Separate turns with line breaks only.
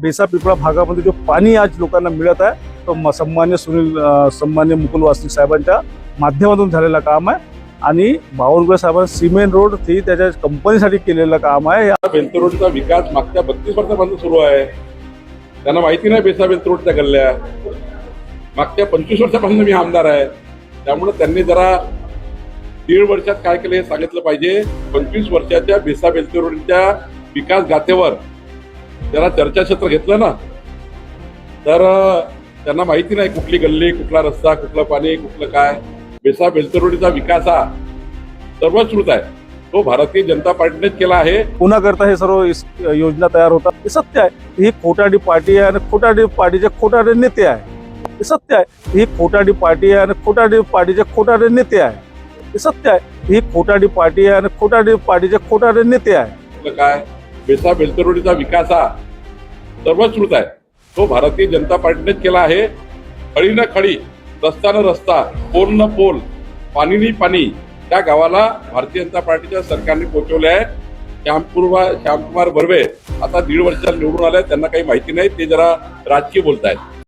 बेसा पिपळा भागामध्ये जो पाणी आज लोकांना मिळत आहे तो म- सन्मान्य सुनील सन्मान्य मुकुल वासनिक साहेबांच्या माध्यमातून झालेलं काम आहे. आणि बावनकुळे साहेबां सिमेंट रोड ही त्याच्या कंपनीसाठी केलेलं काम आहे.
बेलतरोडचा विकास मागच्या बत्तीस वर्षापासून सुरू आहे. त्यांना माहिती नाही बेसा बेलतरोडच्या गल्ल्या. मागच्या पंचवीस वर्षापासून मी आमदार आहे. त्यामुळे त्यांनी जरा दीड वर्षात काय केलं हे सांगितलं पाहिजे. पंचवीस वर्षाच्या बेसा रोडच्या विकास गाथेवर जरा चर्चाक्षेत्र घेतलं ना तर त्यांना माहिती नाही कुठली गल्ली कुठला रस्ता कुठलं पाणी कुठलं काय. बेसा बेलतरोडीचा विकास हा सर्वश्रुत आहे. तो भारतीय जनता पार्टीनेच केला आहे.
पुन्हा करता हे सर्व योजना तयार होतात हे सत्य आहे. ही खोटाडी पार्टी आहे आणि खोटाडी पार्टीचे खोटाडे नेते आहे. हे सत्य आहे. ही खोटाडी पार्टी आहे आणि खोटाडी पार्टीचे खोटाडे नेते आहे. हे सत्य आहे. ही खोटाडी पार्टी आहे आणि खोटाडी पार्टीचे खोटाडे नेते आहे.
काय? बेसा बेलतरोडीचा विकास हा सर्वश्रुत आहे. तो भारतीय जनता पार्टीनेच केला आहे. खळी न खळी रस्ता न रस्ता पोल न पोल पाणी नि पाणी त्या गावाला भारतीय जनता पार्टीच्या सरकारने पोहोचवले आहे. श्यामपूर्वा श्यामकुमार बर्वे आता दीड वर्षात निवडून आले त्यांना काही माहिती नाही. ते जरा राजकीय बोलतायत.